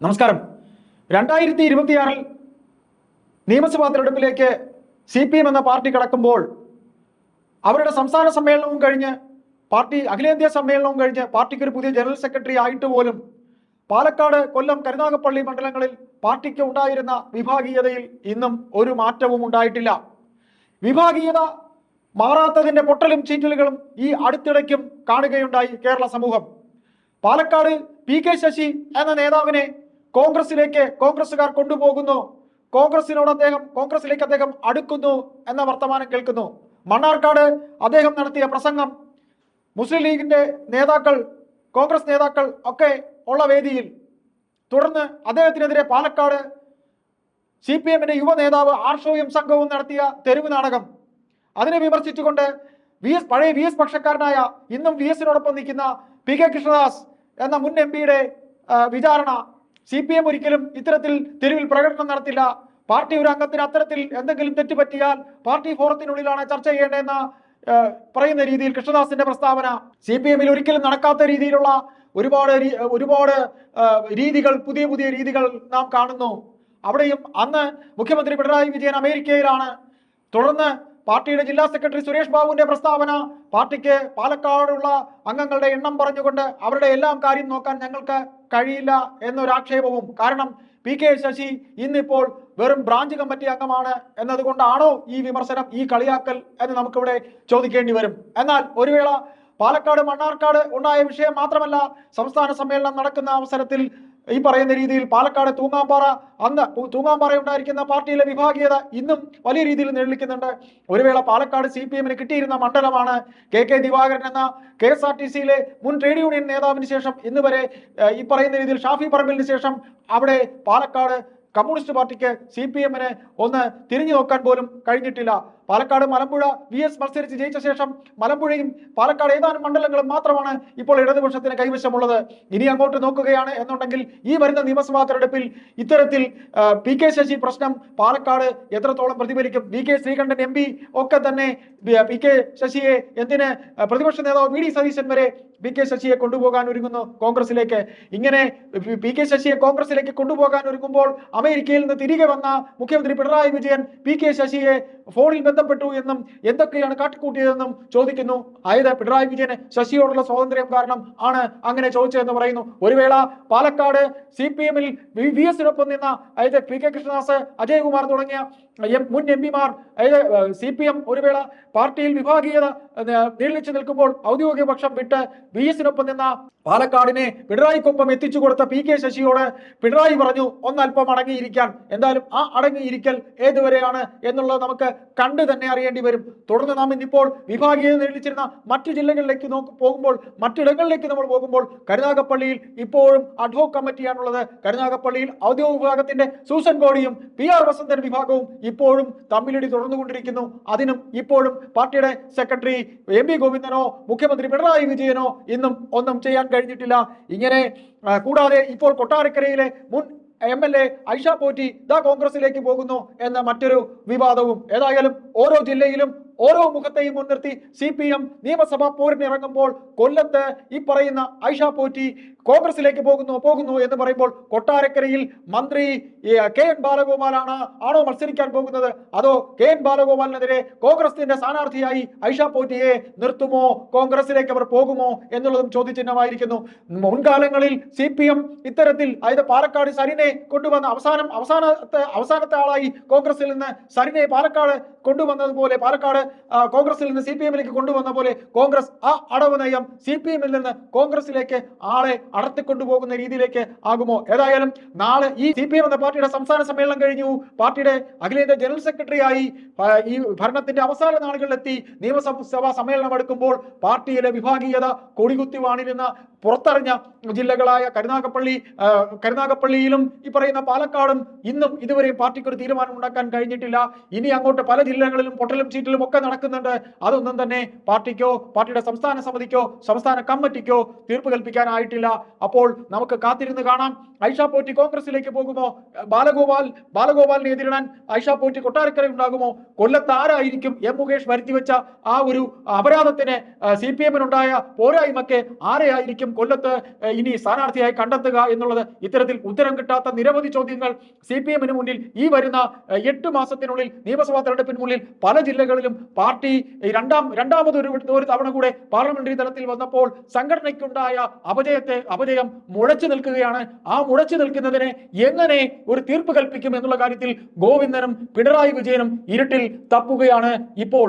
നമസ്കാരം. രണ്ടായിരത്തി ഇരുപത്തിയാറിൽ നിയമസഭാ തെരഞ്ഞെടുപ്പിലേക്ക് സി പി എം എന്ന പാർട്ടി കടക്കുമ്പോൾ അവരുടെ സംസ്ഥാന സമ്മേളനവും കഴിഞ്ഞ് പാർട്ടി അഖിലേന്ത്യാ സമ്മേളനവും കഴിഞ്ഞ് പാർട്ടിക്ക് ഒരു പുതിയ ജനറൽ സെക്രട്ടറി ആയിട്ട് പോലും പാലക്കാട് കൊല്ലം കരുനാഗപ്പള്ളി മണ്ഡലങ്ങളിൽ പാർട്ടിക്ക് ഉണ്ടായിരുന്ന വിഭാഗീയതയിൽ ഇന്നും ഒരു മാറ്റവും ഉണ്ടായിട്ടില്ല. വിഭാഗീയത മാറാത്തതിന്റെ പൊട്ടലും ചീറ്റലുകളും ഈ അടുത്തിടയ്ക്കും കാണുകയുണ്ടായി കേരള സമൂഹം. പാലക്കാട് പി കെ ശശി എന്ന നേതാവിനെ കോൺഗ്രസിലേക്ക് കോൺഗ്രസ്സുകാർ കൊണ്ടുപോകുന്നു. കോൺഗ്രസിനോട് അദ്ദേഹം കോൺഗ്രസിലേക്ക് അദ്ദേഹം അടുക്കുന്നു എന്ന വർത്തമാനം കേൾക്കുന്നു. മണ്ണാർക്കാട് അദ്ദേഹം നടത്തിയ പ്രസംഗം മുസ്ലിം ലീഗിന്റെ നേതാക്കൾ കോൺഗ്രസ് നേതാക്കൾ ഒക്കെ ഉള്ള വേദിയിൽ. തുടർന്ന് അദ്ദേഹത്തിനെതിരെ പാലക്കാട് സി പി എമ്മിന്റെ യുവ നേതാവ് ആർഷവും സംഘവും നടത്തിയ തെരുവ് നാടകം. അതിനെ വിമർശിച്ചുകൊണ്ട് വി എസ് പഴയ വി എസ് പക്ഷക്കാരനായ ഇന്നും വി എസിനോടൊപ്പം നിൽക്കുന്ന പി കെ കൃഷ്ണദാസ് എന്ന മുൻ എം പിയുടെ വിചാരണ സി പി എം ഒരിക്കലും ഇത്തരത്തിൽ തെരുവിൽ പ്രകടനം നടത്തില്ല. പാർട്ടി ഒരു അംഗത്തിന് അത്തരത്തിൽ എന്തെങ്കിലും തെറ്റുപറ്റിയാൽ പാർട്ടി ഫോറത്തിനുള്ളിലാണ് ചർച്ച ചെയ്യേണ്ടതെന്ന പറയുന്ന രീതിയിൽ കൃഷ്ണദാസിന്റെ പ്രസ്താവന. സി പി എമ്മിൽ ഒരിക്കലും നടക്കാത്ത രീതിയിലുള്ള ഒരുപാട് ഒരുപാട് രീതികൾ പുതിയ പുതിയ രീതികൾ നാം കാണുന്നു. അവിടെയും അന്ന് മുഖ്യമന്ത്രി പിണറായി വിജയൻ അമേരിക്കയിലാണ്. തുടർന്ന് പാർട്ടിയുടെ ജില്ലാ സെക്രട്ടറി സുരേഷ് ബാബുവിന്റെ പ്രസ്താവന പാർട്ടിക്ക് പാലക്കാടുള്ള അംഗങ്ങളുടെ എണ്ണം പറഞ്ഞുകൊണ്ട് അവരുടെ എല്ലാം കാര്യം നോക്കാൻ ഞങ്ങൾക്ക് കഴിയില്ല എന്നൊരാക്ഷേപവും. കാരണം പി കെ ശശി ഇന്നിപ്പോൾ വെറും ബ്രാഞ്ച് കമ്മിറ്റി അംഗമാണ് എന്നതുകൊണ്ടാണോ ഈ വിമർശനം ഈ കളിയാക്കൽ എന്ന് നമുക്കിവിടെ ചോദിക്കേണ്ടി വരും. എന്നാൽ ഒരു വേള പാലക്കാട് മണ്ണാർക്കാട് ഉണ്ടായ വിഷയം മാത്രമല്ല സംസ്ഥാന സമ്മേളനം നടക്കുന്ന അവസരത്തിൽ ഈ പറയുന്ന രീതിയിൽ പാലക്കാട് തൂങ്ങാമ്പാറ അന്ന് തൂങ്ങാമ്പാറ ഉണ്ടായിരിക്കുന്ന പാർട്ടിയിലെ വിഭാഗീയത ഇന്നും വലിയ രീതിയിൽ നിഴലിക്കുന്നുണ്ട്. ഒരു വേള പാലക്കാട് സി പി എമ്മിന് കിട്ടിയിരുന്ന മണ്ഡലമാണ് കെ കെ ദിവാകരൻ എന്ന കെ എസ് ആർ ടി സിയിലെ മുൻ ട്രേഡ് യൂണിയൻ നേതാവിന് ശേഷം ഇന്ന് വരെ ഈ പറയുന്ന രീതിയിൽ ഷാഫി പറമ്പിലിന് ശേഷം അവിടെ പാലക്കാട് കമ്മ്യൂണിസ്റ്റ് പാർട്ടിക്ക് സി പി ഒന്ന് തിരിഞ്ഞു നോക്കാൻ പോലും കഴിഞ്ഞിട്ടില്ല. പാലക്കാട് മലമ്പുഴ വി എസ് മത്സരിച്ച് ജയിച്ച ശേഷം മലമ്പുഴയും പാലക്കാട് ഏതാനും മണ്ഡലങ്ങളും മാത്രമാണ് ഇപ്പോൾ ഇടതുപക്ഷത്തിന് കൈവശമുള്ളത്. ഇനി അങ്ങോട്ട് നോക്കുകയാണ് എന്നുണ്ടെങ്കിൽ ഈ വരുന്ന നിയമസഭാ തെരഞ്ഞെടുപ്പിൽ ഇത്തരത്തിൽ പി കെ ശശി പ്രശ്നം പാലക്കാട് എത്രത്തോളം പ്രതിഫലിക്കും? V K Sreekandan M P ഒക്കെ തന്നെ പി കെ ശശിയെ എന്തിന് പ്രതിപക്ഷ നേതാവ് വി ഡി സതീശൻ വരെ പി കെ ശശിയെ കൊണ്ടുപോകാൻ ഒരുങ്ങുന്നു കോൺഗ്രസിലേക്ക്? ഇങ്ങനെ പി- കെ ശശിയെ കോൺഗ്രസിലേക്ക് കൊണ്ടുപോകാൻ ഒരുങ്ങുമ്പോൾ അമേരിക്കയിൽ നിന്ന് തിരികെ വന്ന മുഖ്യമന്ത്രി പിണറായി വിജയൻ പി കെ ശശിയെ ഫോണിൽ ബന്ധപ്പെട്ടു എന്നും എന്തൊക്കെയാണ് കാട്ടിക്കൂട്ടിയതെന്നും ചോദിക്കുന്നു. അതായത് പിണറായി വിജയന് ശശിയോടുള്ള സ്വാതന്ത്ര്യം കാരണം ആണ് അങ്ങനെ ചോദിച്ചതെന്ന് പറയുന്നു. ഒരു വേള പാലക്കാട് സി പി എമ്മിൽ വി എസിനൊപ്പം നിന്ന അതായത് പി കെ കൃഷ്ണദാസ് അജയകുമാർ തുടങ്ങിയ മുൻ എം പിമാർ അതായത് സി പി എം ഒരു വേള പാർട്ടിയിൽ വിഭാഗീയത നീളിച്ചു നിൽക്കുമ്പോൾ ഔദ്യോഗിക പക്ഷം വിട്ട് വി എസിനൊപ്പം നിന്ന പാലക്കാടിനെ പിണറായിക്കൊപ്പം എത്തിച്ചു കൊടുത്ത പി കെ ശശിയോട് പിണറായി പറഞ്ഞു ഒന്നല്പം അടങ്ങിയിരിക്കാൻ. എന്തായാലും ആ അടങ്ങിയിരിക്കൽ ഏതുവരെയാണ് എന്നുള്ളത് നമുക്ക് കണ്ടു തന്നെ അറിയേണ്ടി വരും. തുടർന്ന് നാം ഇന്നിപ്പോൾ വിഭാഗീയത നേടിച്ചിരുന്ന മറ്റു ജില്ലകളിലേക്ക് നോക്ക് പോകുമ്പോൾ മറ്റിടങ്ങളിലേക്ക് നമ്മൾ പോകുമ്പോൾ കരുനാഗപ്പള്ളിയിൽ ഇപ്പോഴും അഡ്ഹോക് കമ്മിറ്റിയാണുള്ളത് കരുനാഗപ്പള്ളിയിൽ ഔദ്യോഗിക വിഭാഗത്തിന്റെ സൂസൻ കോടിയും പി ആർ വസന്തൻ വിഭാഗവും ഇപ്പോഴും തമ്മിലടി തുടർന്നുകൊണ്ടിരിക്കുന്നു. അതിനും ഇപ്പോഴും പാർട്ടിയുടെ സെക്രട്ടറി എം വി ഗോവിന്ദനോ മുഖ്യമന്ത്രി പിണറായി വിജയനോ ഇന്നും ഒന്നും ചെയ്യാൻ കഴിഞ്ഞിട്ടില്ല. ഇങ്ങനെ കൂടാതെ ഇപ്പോൾ കൊട്ടാരക്കരയിലെ മുൻ M L A Aisha Potty the കോൺഗ്രസിലേക്ക് പോകുന്നു എന്ന മറ്റൊരു വിവാദവും. ഏതായാലും ഓരോ ജില്ലയിലും ഓരോ മുഖത്തെയും മുൻനിർത്തി സി പി എം നിയമസഭാ പോരിനിറങ്ങുമ്പോൾ കൊല്ലത്ത് ഈ പറയുന്ന ഐഷ പോറ്റി കോൺഗ്രസിലേക്ക് പോകുന്നു പോകുന്നു എന്ന് പറയുമ്പോൾ കൊട്ടാരക്കരയിൽ മന്ത്രി കെ എൻ ബാലഗോപാലാണ് ആണോ മത്സരിക്കാൻ പോകുന്നത്? അതോ കെ എൻ ബാലഗോപാലിനെതിരെ കോൺഗ്രസിന്റെ സ്ഥാനാർത്ഥിയായി ഐഷ പോറ്റിയെ നിർത്തുമോ? കോൺഗ്രസിലേക്ക് അവർ പോകുമോ? എന്നുള്ളതും ചോദ്യചിഹ്നമായിരിക്കുന്നു. മുൻകാലങ്ങളിൽ സി പി എം ഇത്തരത്തിൽ അതായത് പാലക്കാട് സരിനെ കൊണ്ടുവന്ന അവസാനം അവസാനത്തെ അവസാനത്തെ ആളായി കോൺഗ്രസിൽ നിന്ന് സരിനെ പാലക്കാട് കൊണ്ടുവന്നതുപോലെ പാലക്കാട് കോൺഗ്രസിൽ നിന്ന് സി പി എമ്മിലേക്ക് കൊണ്ടുവന്ന പോലെ കോൺഗ്രസ് ആ അടവ് നയം സി പി എമ്മിൽ നിന്ന് കോൺഗ്രസിലേക്ക് ആളെ അടർത്തിക്കൊണ്ടുപോകുന്ന രീതിയിലേക്ക് ആകുമോ? ഏതായാലും നാളെ ഈ സി എന്ന പാർട്ടിയുടെ സംസ്ഥാന സമ്മേളനം കഴിഞ്ഞു. പാർട്ടിയുടെ അഖിലേന്ത്യാ ജനറൽ സെക്രട്ടറി ആയി ഈ ഭരണത്തിന്റെ അവസാന നാളുകളിലെത്തി നിയമസഭാ സമ്മേളനം എടുക്കുമ്പോൾ പാർട്ടിയുടെ വിഭാഗീയത കൊടികുത്തി വാണിരുന്ന പുറത്തറിഞ്ഞ ജില്ലകളായ കരുനാഗപ്പള്ളി കരുനാഗപ്പള്ളിയിലും ഈ പറയുന്ന പാലക്കാടും ഇന്നും ഇതുവരെയും പാർട്ടിക്ക് ഒരു തീരുമാനം ഉണ്ടാക്കാൻ കഴിഞ്ഞിട്ടില്ല. ഇനി അങ്ങോട്ട് പല ജില്ലകളിലും പൊട്ടലും ചീറ്റലും ഒക്കെ നടക്കുന്നുണ്ട്. അതൊന്നും തന്നെ പാർട്ടിക്കോ പാർട്ടിയുടെ സംസ്ഥാന സമിതിക്കോ സംസ്ഥാന കമ്മിറ്റിക്കോ തീർപ്പ് കൽപ്പിക്കാനായിട്ടില്ല. അപ്പോൾ നമുക്ക് കാത്തിരുന്ന് കാണാം. ഐഷ പോറ്റി കോൺഗ്രസിലേക്ക് പോകുമോ? ബാലഗോപാൽ ബാലഗോപാലിനെ എതിരിടാൻ ഐഷ പോറ്റി കൊട്ടാരക്കര ഉണ്ടാകുമോ? കൊല്ലത്ത് ആരായിരിക്കും എം മുകേഷ് വരുത്തിവെച്ച ആ ഒരു അപരാധത്തിന് സി പി എമ്മിനുണ്ടായ പോരായ്മയ്ക്ക് ആരെയായിരിക്കും കൊല്ലത്ത് ഇനി സ്ഥാനാർത്ഥിയായി കണ്ടെത്തുക എന്നുള്ളത് ഇത്തരത്തിൽ ഉത്തരം കിട്ടാത്ത നിരവധി ചോദ്യങ്ങൾ സി പി എമ്മിന് മുന്നിൽ ഈ വരുന്ന എട്ട് മാസത്തിനുള്ളിൽ നിയമസഭാ തെരഞ്ഞെടുപ്പിനുള്ളിൽ പല ജില്ലകളിലും പാർട്ടി രണ്ടാം രണ്ടാമതൊരു ഒരു തവണ കൂടെ പാർലമെന്ററി തലത്തിൽ വന്നപ്പോൾ സംഘടനയ്ക്കുണ്ടായ അപജയത്തെ അപജയം മുഴച്ചു നിൽക്കുകയാണ്. ആ മുഴച്ചു നിൽക്കുന്നതിനെ എങ്ങനെ ഒരു തീർപ്പ് കൽപ്പിക്കും എന്നുള്ള കാര്യത്തിൽ ഗോവിന്ദനും പിണറായി വിജയനും ഇരുട്ടിൽ തപ്പുകയാണ് ഇപ്പോൾ.